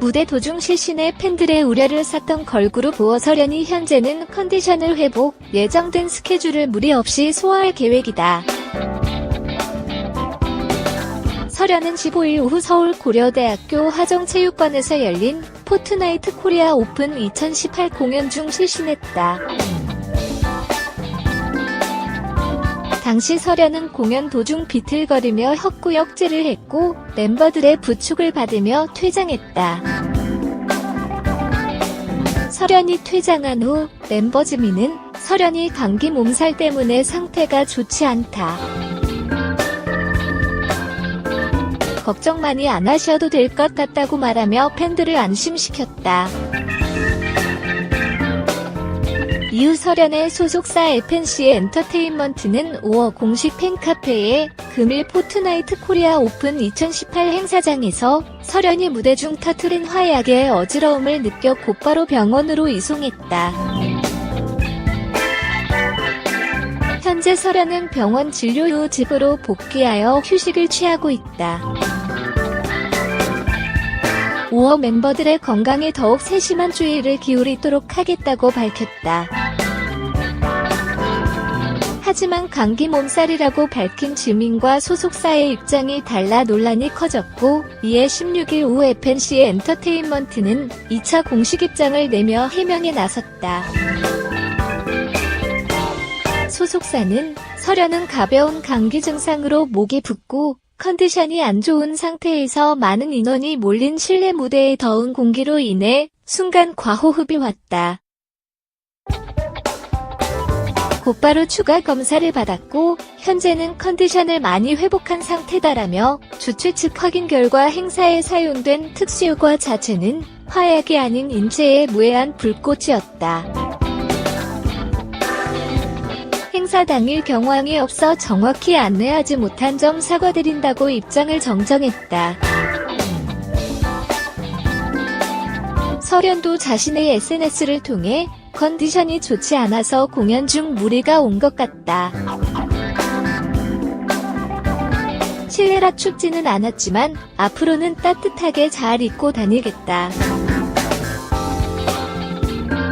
무대 도중 실신의 팬들의 우려를 샀던 걸그룹 보어설연이 현재는 컨디션을 회복, 예정된 스케줄을 무리 없이 소화할 계획이다. 설연은 15일 오후 서울 고려대학교 화정체육관에서 열린 포트나이트 코리아 오픈 2018 공연 중 실신했다. 당시 설연은 공연 도중 비틀거리며 헛구역질을 했고 멤버들의 부축을 받으며 퇴장했다. 설연이 퇴장한 후 멤버 지민은 설연이 감기 몸살 때문에 상태가 좋지 않다. 걱정 많이 안 하셔도 될 것 같다고 말하며 팬들을 안심시켰다. 설연의 소속사 FNC 엔터테인먼트는 5월 공식 팬카페에 금일 포트나이트 코리아 오픈 2018 행사장에서 설연이 무대 중 터트린 화약에 어지러움을 느껴 곧바로 병원으로 이송했다. 현재 설연은 병원 진료 후 집으로 복귀하여 휴식을 취하고 있다. 5월 멤버들의 건강에 더욱 세심한 주의를 기울이도록 하겠다고 밝혔다. 하지만 감기 몸살이라고 밝힌 지민과 소속사의 입장이 달라 논란이 커졌고 이에 16일 오후 FNC 엔터테인먼트는 2차 공식 입장을 내며 해명에 나섰다. 소속사는 설연은 가벼운 감기 증상으로 목이 붓고 컨디션이 안 좋은 상태에서 많은 인원이 몰린 실내 무대의 더운 공기로 인해 순간 과호흡이 왔다. 곧바로 추가 검사를 받았고 현재는 컨디션을 많이 회복한 상태다라며 주최 측 확인 결과 행사에 사용된 특수효과 자체는 화약이 아닌 인체에 무해한 불꽃이었다. 행사 당일 경황이 없어 정확히 안내하지 못한 점 사과드린다고 입장을 정정했다. 설현도 자신의 SNS를 통해 컨디션이 좋지 않아서 공연 중 무리가 온 것 같다. 실내라 춥지는 않았지만 앞으로는 따뜻하게 잘 입고 다니겠다.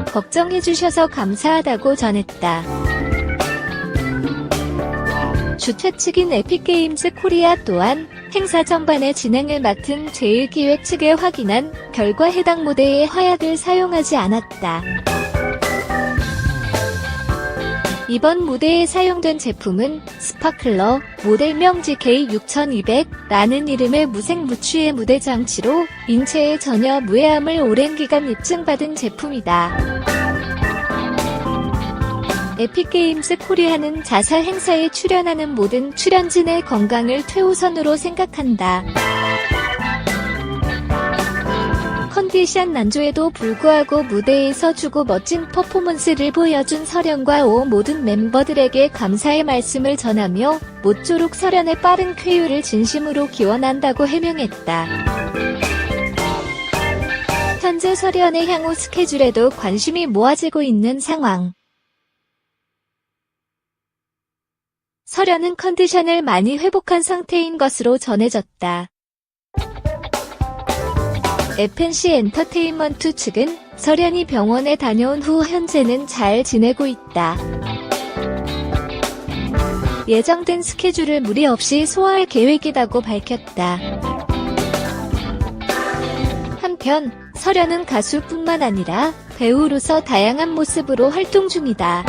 걱정해주셔서 감사하다고 전했다. 주최 측인 에픽게임즈 코리아 또한 행사 전반의 진행을 맡은 제1기획 측에 확인한 결과 해당 무대에 화약을 사용하지 않았다. 이번 무대에 사용된 제품은 스파클러 모델명 GK6200라는 이름의 무색무취의 무대 장치로 인체에 전혀 무해함을 오랜 기간 입증받은 제품이다. 에픽게임즈 코리아는 자사 행사에 출연하는 모든 출연진의 건강을 최우선으로 생각한다. 컨디션 난조에도 불구하고 무대에 서 주고 멋진 퍼포먼스를 보여준 설현과 오 모든 멤버들에게 감사의 말씀을 전하며 모쪼록 설현의 빠른 쾌유를 진심으로 기원한다고 해명했다. 현재 설현의 향후 스케줄에도 관심이 모아지고 있는 상황. 설현은 컨디션을 많이 회복한 상태인 것으로 전해졌다. FNC 엔터테인먼트 측은 설현이 병원에 다녀온 후 현재는 잘 지내고 있다. 예정된 스케줄을 무리 없이 소화할 계획이라고 밝혔다. 한편 설현은 가수뿐만 아니라 배우로서 다양한 모습으로 활동 중이다.